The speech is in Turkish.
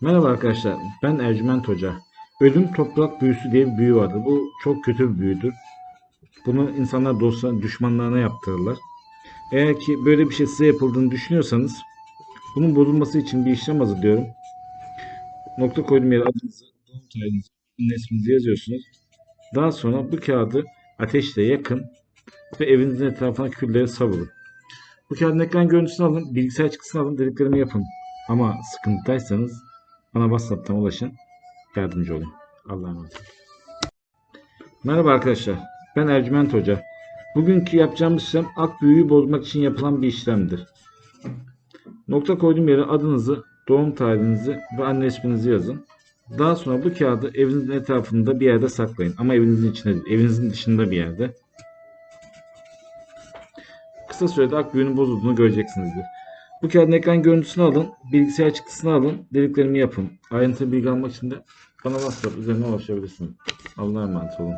Merhaba arkadaşlar, ben Ercüment Hoca. Ölüm toprak büyüsü diye bir büyü vardır. Bu çok kötü bir büyüdür. Bunu insanlar dostlarına, düşmanlarına yaptırırlar. Eğer ki böyle bir şey size yapıldığını düşünüyorsanız bunun bozulması için bir işlem hazırlıyorum. Nokta koyduğum yere adınızı, doğum tarihinizi, resminizi yazıyorsunuz. Daha sonra bu kağıdı ateşle yakın ve evinizin etrafına külleri savurun. Bu kağıdın ekran görüntüsünü alın, bilgisayar çıktısını alın, dediklerimi yapın. Ama sıkıntıdaysanız bana WhatsApp'tan ulaşın. Yardımcı olun. Allah'a emanet olun. Merhaba arkadaşlar. Ben Ercüment Hoca. Bugünkü yapacağımız işlem ak büyüyü bozmak için yapılan bir işlemdir. Nokta koyduğum yere adınızı, doğum tarihinizi ve anne isminizi yazın. Daha sonra bu kağıdı evinizin etrafında bir yerde saklayın. Ama evinizin içinde değil, evinizin dışında bir yerde. Kısa sürede ak büyünün bozulduğunu göreceksinizdir. Bu kağıdın ekran görüntüsünü alın, bilgisayar çıktısını alın, dediklerimi yapın. Ayrıntılı bilgi almak için de bana WhatsApp üzerinden ulaşabilirsiniz. Allah'a emanet olun.